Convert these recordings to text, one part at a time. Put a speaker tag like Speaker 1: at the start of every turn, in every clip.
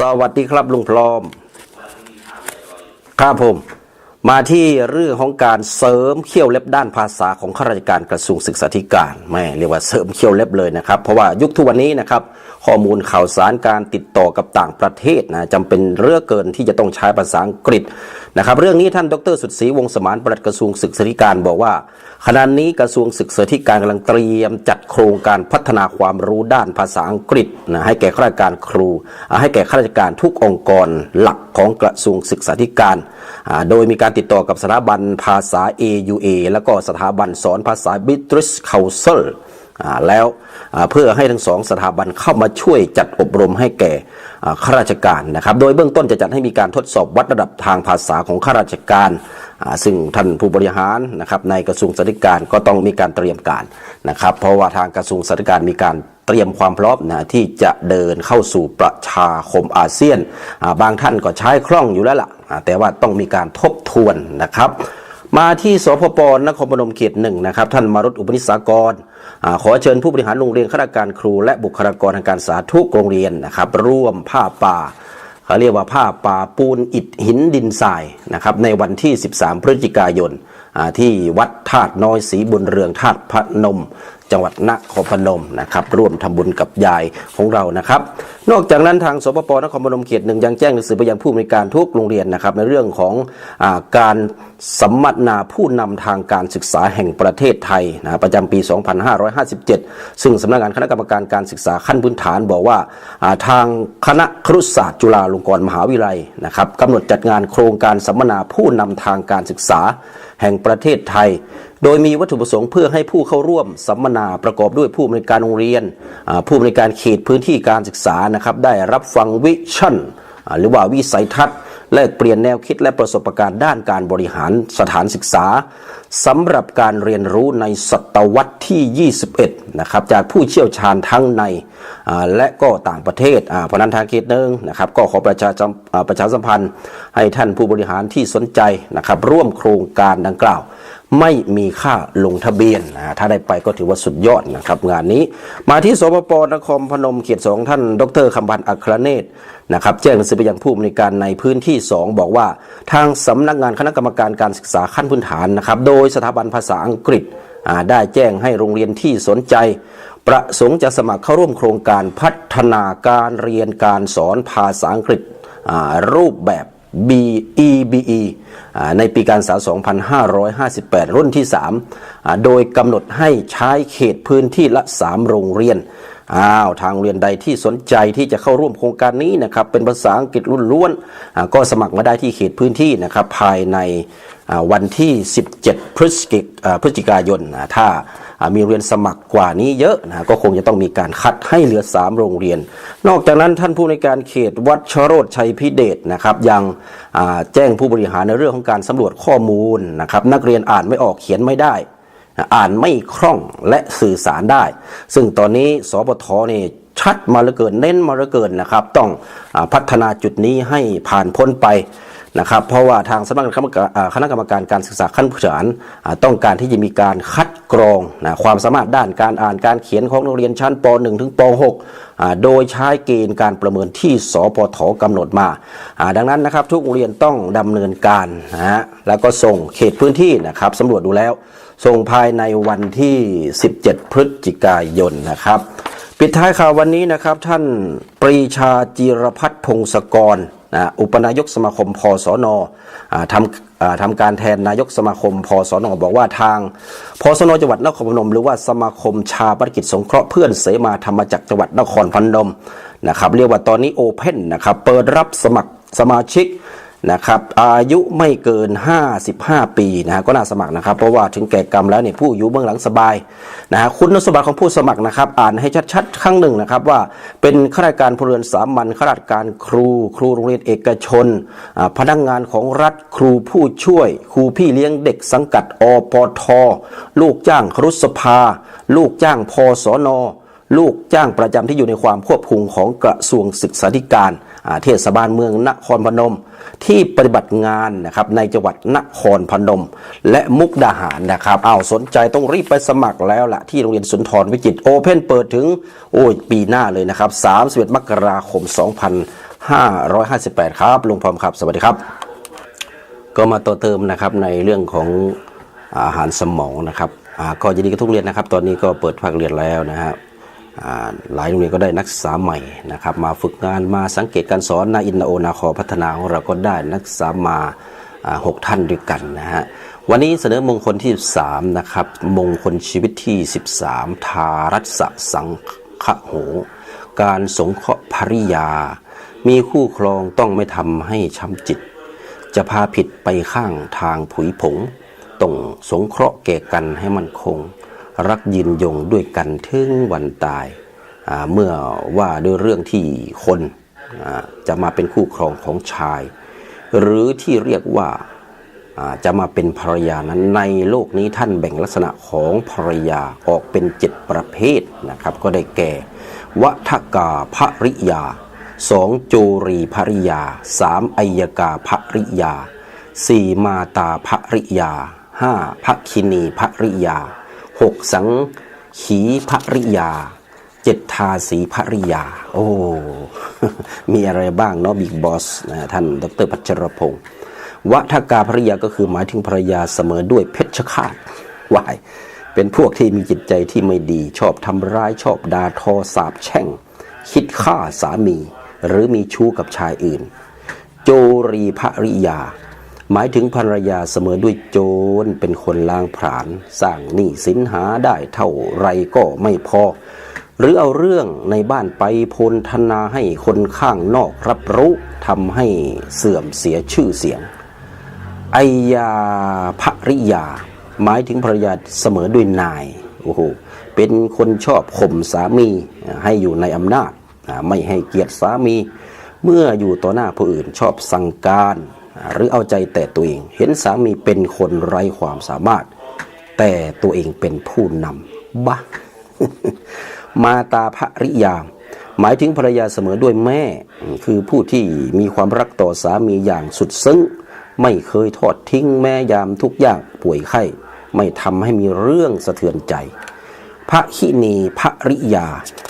Speaker 1: สวัสดีครับลุงพร้อม ครับผม มาที่เรื่องของการเสริมเขี้ยวเล็บด้านภาษาของข้าราชการกระทรวงศึกษาธิการไม่เรียกว่าเสริมเขี้ยวเล็บเลยนะครับ เพราะว่ายุคทุกวันนี้นะครับ ข้อมูลข่าวสารการติดต่อกับต่างประเทศนะจำเป็นเรื่องเกินที่จะต้องใช้ภาษาอังกฤษนะครับ เรื่องนี้ท่านดรสุดศรีวงสมานปลัดกระทรวงศึกษาธิการบอกว่า ขณะนี้กระทรวงศึกษาธิการกำลังเตรียมจัดโครงการพัฒนาความรู้ด้านภาษาอังกฤษนะให้แก่ข้าราชการครู ให้แก่ข้าราชการทุกองค์กรหลักของกระทรวงศึกษาธิการ โดยมีการติดต่อกับสถาบันภาษา AUA แล้วก็สถาบันสอนภาษา British Council แล้วเพื่อให้ทั้งสองสถาบันเข้ามาช่วยจัดอบรมให้แก่ข้าราชการนะครับ โดยเบื้องต้นจะจัดให้มีการทดสอบวัดระดับทางภาษาของข้าราชการอ่าซึ่งท่านผู้บริหารนะครับในกระทรวงสาธการก็ต้องมีการเตรียมการนะครับ เพราะว่าทางกระทรวงสาธการมีการเตรียมความพร้อมนะที่จะเดินเข้าสู่ประชาคมอาเซียน บางท่านก็ใช้คล่องอยู่แล้วล่ะอ่าแต่ว่าต้องมีการทบทวนนะครับ มาที่สพปนครพนมเขตหนึ่งนะครับท่านมารุตอุปนิสากรอขอเชิญผู้บริหารโรงเรียนข้าราชการครู และบุคลากรทางการศึกษาทุกโรงเรียนนะครับ ร่วมผ้าป่าเขาเรียกว่าผ้าป่าปูนอิฐหินดินทรายนะครับในวันที่ 13 พฤศจิกายนที่วัดธาตุน้อยศรีบุญเรืองธาตุพนม จังหวัดนครพนมนะครับร่วมทำบุญกับยายของเรานะครับ นอกจากนั้นทางสปปนครพนมเขตหนึ่งยังแจ้งหนังสือไปยังผู้อำนการทุกโรงเรียนนะครับในเรื่องของอการสัมมนาผู้นำทางการศึกษาแห่งประเทศไทยนะประจำปี 2557 ซึ่งสำนักงานคณะกรรมการการศึกษาขั้นพื้นฐานบอกว่าอ่าทางคณะครุศาสตร์จุฬาลงกรณ์มหาวิทยาลัยนะครับกำหนดจัดงานโครงการสัมมนาผู้นำทางการศึกษาแห่งประเทศไทย โดยมีวัตถุประสงค์เพื่อให้ผู้เข้าร่วมสัมมนาประกอบด้วยผู้อำนวยการโรงเรียน ผู้อำนวยการเขตพื้นที่การศึกษานะครับได้รับฟังวิชั่น หรือว่าวิสัยทัศน์แลกเปลี่ยนแนวคิดและประสบการณ์ด้านการบริหารสถานศึกษาสำหรับการเรียนรู้ในศตวรรษที่ 21 นะครับจากผู้เชี่ยวชาญทั้งในและก็ต่างประเทศเพราะนั้นทางเขตหนึ่งนะครับก็ขอประชาสัมอ่าประชาสัมพันธ์ให้ท่านผู้บริหารที่สนใจนะครับร่วมโครงการดังกล่าว ไม่มีค่าลงทะเบียนนะถ้าได้ไปก็ถือว่าสุดยอดนะครับ งานนี้มาที่สปปนครพนมเขตสองท่านดรคำพันธ์อัครเนตรนะครับแจ้งหนังสือไปยังผู้อำนวยการในพื้นที่ 2 บอกว่า ทางสำนักงานคณะกรรมการการศึกษาขั้นพื้นฐานนะครับโดยสถาบันภาษาอังกฤษได้แจ้งให้โรงเรียนที่สนใจ ประสงค์จะสมัครเข้าร่วมโครงการพัฒนาการเรียนการสอนภาษาอังกฤษรูปแบบ BEBE ในปีการศึกษา 2558 รุ่นที่ 3 โดยกำหนดให้ใช้เขตพื้นที่ละ 3 โรงเรียน อ้าว ทางเรียนใดที่สนใจที่จะเข้าร่วมโครงการนี้นะครับ เป็นภาษาอังกฤษรุ่นล้วน ก็สมัครมาได้ที่เขตพื้นที่นะครับ ภายในวันที่ 17 พฤศจิกาพฤศจิกายน ถ้า มีโรงเรียนสมัครกว่านี้เยอะนะก็คงจะต้องมีการคัดให้เหลือ 3 โรงเรียน นอกจากนั้นท่านผู้ในการเขตวัดชโรดชัยพิเดชนะครับยังแจ้งผู้บริหารในเรื่องของการสำรวจข้อมูลนะครับนักเรียนอ่านไม่ออกเขียนไม่ได้อ่านไม่คล่องและสื่อสารได้ ซึ่งตอนนี้สบทนี่ ชัดมาเหลือเกินเน้นมาเหลือเกินนะครับ ต้องอพัฒนาจุดนี้ให้ผ่านพ้นไปนะครับเพราะว่าทางสำนักงานคณะกรรมการการศึกษาขั้นพื้นฐานต้องการที่จะมีการคัดกรองนะความสามารถด้านการอ่านการเขียนของนักเรียนชั้นป .1 ถึงป .6 โดยใช้เกณฑ์การประเมินที่สปทกำหนดมา ดังนั้นนะครับทุกโรงเรียนต้องดำเนินการนะฮะแล้วก็ส่งเขตพื้นที่นะครับสำรวจดูแล้ว ส่งภายในวันที่ 17 พฤศจิกายนนะครับ ปิดท้ายข่าววันนี้นะครับ ท่านปรีชาจีรพัฒน์พงศกรนะอุปนายกสมาคมพสนอทำทำการแทนนายกสมาคมพสนบอกว่าทางพสนจังหวัดนครพนม หรือว่าสมาคมชาปนกิจสงเคราะห์เพื่อนเสมาธรรมจักรจังหวัดนครพนมนะครับเรียกว่าตอนนี้โอเพ่นนะครับเปิดรับสมัครสมาชิก นะครับอายุไม่เกิน 55 ปีนะฮะก็น่าสมัครนะครับ เพราะว่าถึงแก่กรรมแล้วเนี่ยผู้อยู่เบื้องหลังสบายนะฮะคุณสมบัติของผู้สมัครนะครับ อ่านให้ชัดๆครั้งหนึ่งนะครับว่าเป็นข้าราชการพลเรือนสามัญข้าราชการครู ครูโรงเรียนเอกชน พนักงงานของรัฐครูผู้ช่วย ครูพี่เลี้ยงเด็กสังกัดอปท ลูกจ้างครุสภา ลูกจ้างพสนลูกจ้างประจำที่อยู่ในความควบคุมของกระทรวงศึกษาธิการ เทศบาลเมืองนครพนม ที่ปฏิบัติงานนะครับในจังหวัดนครพนม และมุกดาหารนะครับเอาสนใจต้องรีบไปสมัครแล้วล่ะที่โรงเรียนสุนทรวิจิตรโอเพนเปิดถึงโอ้ยปีหน้าเลยนะครับ31มกราคม 2558 ครับลุงพร้อมครับ สวัสดีครับ ก็มาต่อเติมนะครับในเรื่องของอาหารสมองนะครับก็ยินดีกับทุกเรียนนะครับ ตอนนี้ก็เปิดภาคเรียนแล้วนะฮะอ่า หลายโรงเรียนก็ได้นักศึกษาใหม่นะครับมาฝึกงานมาสังเกตการสอนนาอินนาโอนาคอพัฒนาของเราก็ได้นักศึกษามาอ่าหกท่านด้วยกันนะฮะวันนี้เสนอมงคลที่ 13 นะครับ มงคลชีวิตที่ 13 ทารัสสังฆโห การสงเคราะห์ภริยา มีคู่ครองต้องไม่ทำให้ช้ำจิต จะพาผิดไปข้างทางผุยผงต้องสงเคราะห์แก่กันให้มันคง รักยืนยงด้วยกันถึงวันตาย เมื่อว่าด้วยเรื่องที่คนจะมาเป็นคู่ครองของชาย หรือที่เรียกว่าอ่าจะมาเป็นภรรยานั้นในโลกนี้ท่านแบ่งลักษณะของภรรยาออกเป็นเจ็ดประเภทนะครับ ก็ได้แก่วัฏกาภริยาสองโจรีภริยาสามอัยกาภริยาสี่มาตาภริยาห้าภคินีภริยา หกสังขีภริยา เจ็ดทาสีภริยา โอ้ มีอะไรบ้างเนาะบิ๊กบอสนะท่านดรพัชรพงศ์วัฏกาภริยาก็คือหมายถึงภรรยาเสมอด้วยเพชฌฆาตวาย เป็นพวกที่มีจิตใจที่ไม่ดี ชอบทำร้ายชอบด่าทอสาบแช่ง คิดฆ่าสามี หรือมีชู้กับชายอื่น โจรีภริยา หมายถึงภรรยาเสมอด้วยโจรเป็นคนล้างผลาญสร้างหนี้สินหาได้เท่าไรก็ไม่พอ หรือเอาเรื่องในบ้านไปพลธนาให้คนข้างนอกรับรู้ทำให้เสื่อมเสียชื่อเสียงไอยาภริยา หมายถึงภรรยาเสมอด้วยนายโอ้โหเป็นคนชอบข่มสามีให้อยู่ในอำนาจ ไม่ให้เกียรติสามี เมื่ออยู่ต่อหน้าผู้อื่นชอบสั่งการ หรือเอาใจแต่ตัวเอง เห็นสามีเป็นคนไร้ความสามารถ แต่ตัวเองเป็นผู้นำบ้ามาตาภริยา หมายถึงภรรยาเสมอด้วยแม่ คือผู้ที่มีความรักต่อสามีอย่างสุดซึ้ง ไม่เคยทอดทิ้งแม่ยามทุกอย่างป่วยไข้ ไม่ทำให้มีเรื่องสะเทือนใจพระขินีภริยา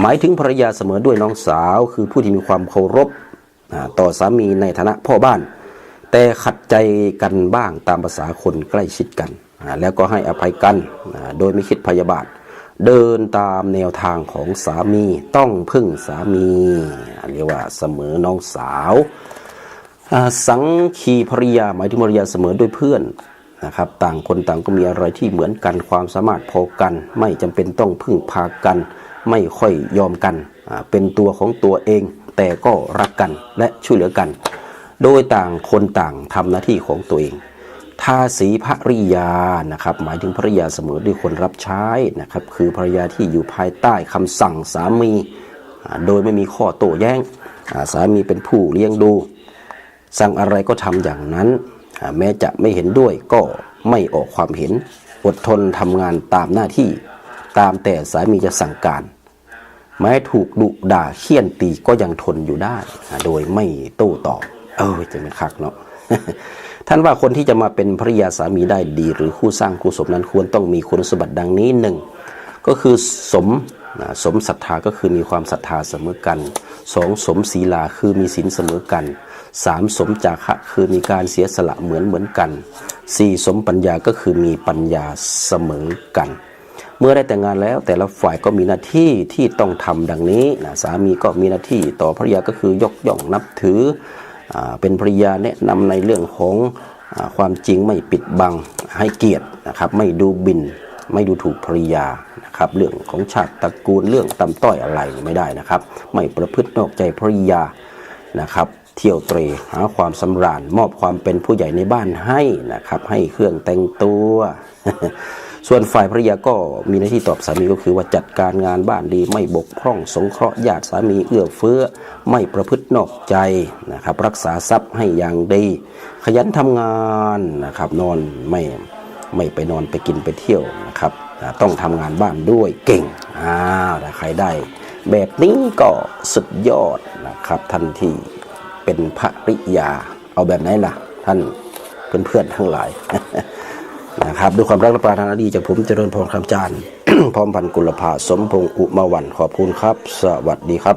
Speaker 1: หมายถึงภรรยาเสมอด้วยน้องสาว คือผู้ที่มีความเคารพต่อสามีในฐานะพ่อบ้าน แต่ขัดใจกันบ้างตามภาษาคนใกล้ชิดกัน แล้วก็ให้อภัยกันโดยไม่คิดพยาบาท เดินตามแนวทางของสามีต้องพึ่งสามี เรียกว่าเสมอน้องสาวสังคีภริยาหมายถึงภริยาเสมอด้วยเพื่อนนะครับต่างคนต่างก็มีอะไรที่เหมือนกันความสามารถพอกัน ไม่จำเป็นต้องพึ่งพากัน ไม่ค่อยยอมกัน เป็นตัวของตัวเอง แต่ก็รักกันและช่วยเหลือกัน โดยต่างคนต่างทำหน้าที่ของตัวเองทาสีภริยานะครับ หมายถึงภริยาเสมอด้วยคนรับใช้นะครับ คือภรรยาที่อยู่ภายใต้คำสั่งสามี โดยไม่มีข้อโต้แย้งสามีเป็นผู้เลี้ยงดู สั่งอะไรก็ทำอย่างนั้น แม้จะไม่เห็นด้วยก็ไม่ออกความเห็น อดทนทำงานตามหน้าที่ ตามแต่สามีจะสั่งการ แม้ถูกดุด่าเคี่ยนตีก็ยังทนอยู่ได้ โดยไม่โต้ตอบ ออจะไม่คักเนาะท่านว่าคนที่จะมาเป็นภริยาสามีได้ดี หรือคู่สร้างคู่สมนั้นควรต้องมีคุณสมบัติดังนี้หนึ่งก็คือสมสมศรัทธาก็คือมีความศรัทธาเสมอกันสองสมศีลาคือมีศีลเสมอกันสามสมจาคะคือมีการเสียสละเหมือนเหมือนกันสี่สมปัญญาก็คือมีปัญญาเสมอกัน เมื่อได้แต่งงานแล้วแต่ละฝ่ายก็มีหน้าที่ที่ต้องทำดังนี้นะสามีก็มีหน้าที่ต่อภรรยาก็คือยกย่องนับถือ เป็นภรรยาแนะนำในเรื่องของอความจริงไม่ปิดบังให้เกียรตินะครับ ไม่ดูบินไม่ดูถูกภรรยานะครับ เรื่องของชาติตระกูลเรื่องต่ำต้อยอะไรไม่ได้นะครับ ไม่ประพฤตินอกใจภรรยานะครับ เที่ยวเตรหาความสำราญมอบความเป็นผู้ใหญ่ในบ้านให้นะครับ ให้เครื่องแต่งตัว ส่วนฝ่ายภรรยาก็มีหน้าที่ตอบสามีก็คือว่าจัดการงานบ้านดีไม่บกพร่อง สงเคราะห์ญาติสามีเอื้อเฟื้อ ไม่ประพฤตินอกใจนะครับรักษาทรัพย์ให้อย่างดี ขยันทำงานนะครับนอนไม่ไม่ไปนอนไปกินไปเที่ยวนะครับต้องทำงานบ้านด้วยเก่งอ้าวถ้าใครได้ แบบนี้ก็สุดยอดนะครับท่านที่เป็นภริยาเอาแบบไหนล่ะ ท่านเพื่อนๆทั้งหลาย นะครับด้วยความรักและปรารถนาดีจากผมเจริญพรคำจานพร้อมพันธ์กุลภาสมพงษ์อุมาวันขอบคุณครับ สวัสดีครับ